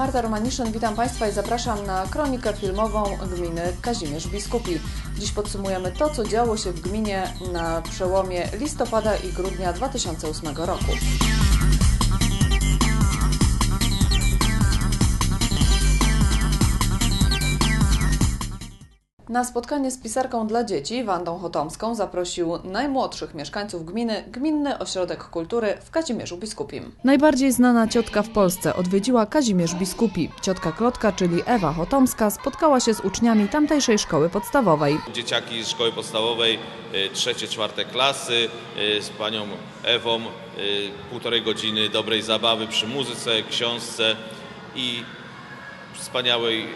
Marta Romaniszyn, witam Państwa i zapraszam na kronikę filmową gminy Kazimierz Biskupi. Dziś podsumujemy to, co działo się w gminie na przełomie listopada i grudnia 2008 roku. Na spotkanie z pisarką dla dzieci Wandą Chotomską zaprosił najmłodszych mieszkańców gminy Gminny Ośrodek Kultury w Kazimierzu Biskupim. Najbardziej znana ciotka w Polsce odwiedziła Kazimierz Biskupi. Ciotka Klotka, czyli Ewa Chotomska, spotkała się z uczniami tamtejszej szkoły podstawowej. Dzieciaki z szkoły podstawowej, y, trzecie, czwarte klasy, y, z panią Ewą, y, półtorej godziny dobrej zabawy przy muzyce, książce i wspaniałej y,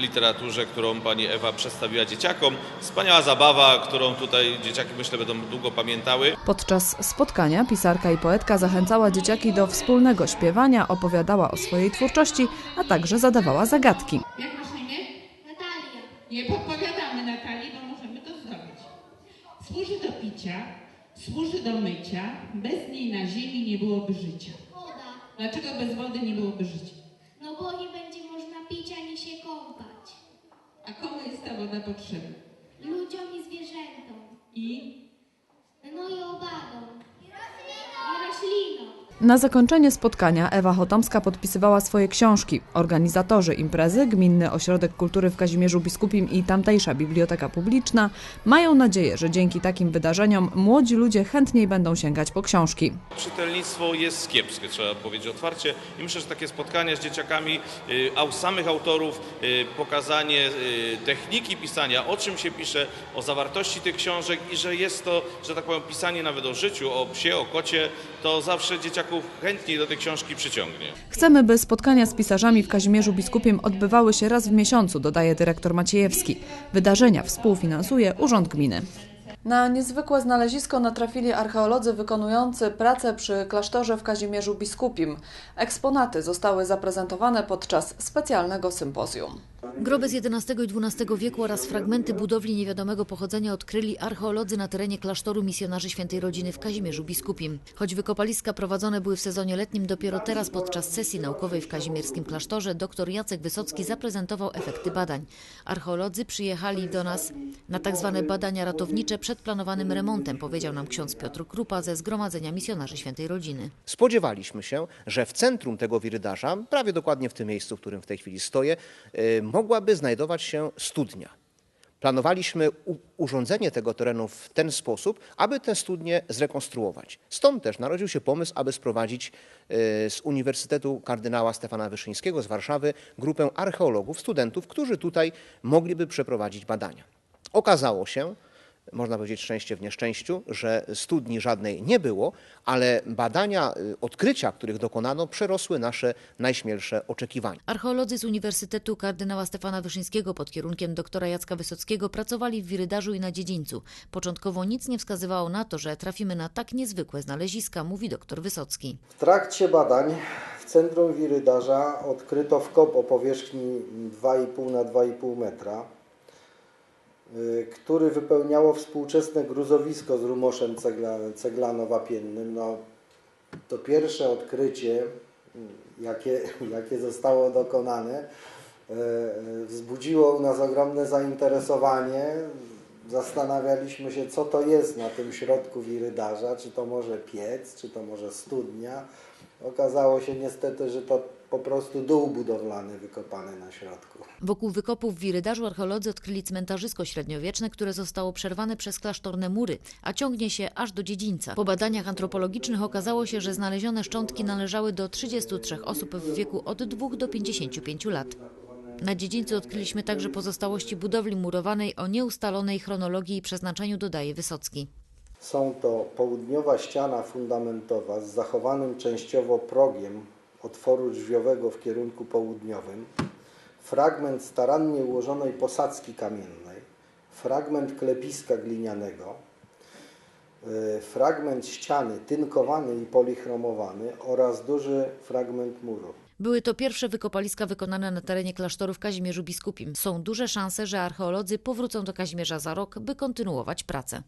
literaturze, którą pani Ewa przedstawiła dzieciakom. Wspaniała zabawa, którą tutaj dzieciaki myślę będą długo pamiętały. Podczas spotkania pisarka i poetka zachęcała dzieciaki do wspólnego śpiewania, opowiadała o swojej twórczości, a także zadawała zagadki. Jak masz na imię? Natalia. Nie podpowiadamy Natalii, bo możemy to zrobić. Służy do picia, służy do mycia, bez niej na ziemi nie byłoby życia. Woda. Dlaczego bez wody nie byłoby życia? No bo nie będzie można pić ani się kąpać. A komu jest ta woda potrzebna? Ludziom i zwierzętom. I No i owadom. I roślinom. Na zakończenie spotkania Ewa Chotomska podpisywała swoje książki. Organizatorzy imprezy, Gminny Ośrodek Kultury w Kazimierzu Biskupim i tamtejsza Biblioteka Publiczna mają nadzieję, że dzięki takim wydarzeniom młodzi ludzie chętniej będą sięgać po książki. Czytelnictwo jest kiepskie, trzeba powiedzieć otwarcie i myślę, że takie spotkania z dzieciakami, y, a samych autorów, y, pokazanie y, techniki pisania, o czym się pisze, o zawartości tych książek i że jest to, że tak powiem, pisanie nawet o życiu, o psie, o kocie, to zawsze dzieciaków chętniej do tej książki przyciągnie. Chcemy, by spotkania z pisarzami w Kazimierzu Biskupim odbywały się raz w miesiącu, dodaje dyrektor Maciejewski. Wydarzenia współfinansuje Urząd Gminy. Na niezwykłe znalezisko natrafili archeolodzy wykonujący pracę przy klasztorze w Kazimierzu Biskupim. Eksponaty zostały zaprezentowane podczas specjalnego sympozjum. Groby z XI i XII wieku oraz fragmenty budowli niewiadomego pochodzenia odkryli archeolodzy na terenie klasztoru misjonarzy świętej rodziny w Kazimierzu Biskupim. Choć wykopaliska prowadzone były w sezonie letnim, dopiero teraz podczas sesji naukowej w kazimierskim klasztorze dr Jacek Wysocki zaprezentował efekty badań. Archeolodzy przyjechali do nas na tak zwane badania ratownicze przed planowanym remontem, powiedział nam ksiądz Piotr Krupa ze Zgromadzenia Misjonarzy Świętej Rodziny. Spodziewaliśmy się, że w centrum tego wirydarza, prawie dokładnie w tym miejscu, w którym w tej chwili stoję, y, mogłaby znajdować się studnia. Planowaliśmy urządzenie tego terenu w ten sposób, aby tę studnię zrekonstruować. Stąd też narodził się pomysł, aby sprowadzić y, z Uniwersytetu Kardynała Stefana Wyszyńskiego z Warszawy grupę archeologów, studentów, którzy tutaj mogliby przeprowadzić badania. Okazało się, można powiedzieć szczęście w nieszczęściu, że studni żadnej nie było, ale badania, y, odkrycia, których dokonano, przerosły nasze najśmielsze oczekiwania. Archeolodzy z Uniwersytetu Kardynała Stefana Wyszyńskiego pod kierunkiem doktora Jacka Wysockiego pracowali w Wirydarzu i na Dziedzińcu. Początkowo nic nie wskazywało na to, że trafimy na tak niezwykłe znaleziska, mówi doktor Wysocki. W trakcie badań w centrum Wirydarza odkryto wkop o powierzchni 2,5 na 2,5 metra, który wypełniało współczesne gruzowisko z rumoszem cegla, ceglano-wapiennym. No, to pierwsze odkrycie, y, jakie, jakie zostało dokonane, y, y, wzbudziło u nas ogromne zainteresowanie. Zastanawialiśmy się, co to jest na tym środku Wirydarza, czy to może piec, czy to może studnia. Okazało się niestety, że to po prostu dół budowlany wykopany na środku. Wokół wykopów w Wirydarzu archeolodzy odkryli cmentarzysko średniowieczne, które zostało przerwane przez klasztorne mury, a ciągnie się aż do dziedzińca. Po badaniach antropologicznych okazało się, że znalezione szczątki należały do 33 osób w wieku od 2 do 55 lat. Na dziedzińcu odkryliśmy także pozostałości budowli murowanej o nieustalonej chronologii i przeznaczeniu, dodaje Wysocki. Są to południowa ściana fundamentowa z zachowanym częściowo progiem otworu drzwiowego w kierunku południowym, fragment starannie ułożonej posadzki kamiennej, fragment klepiska glinianego, y, fragment ściany tynkowany i polichromowany oraz duży fragment muru. Były to pierwsze wykopaliska wykonane na terenie klasztoru w Kazimierzu Biskupim. Są duże szanse, że archeolodzy powrócą do Kazimierza za rok, by kontynuować pracę.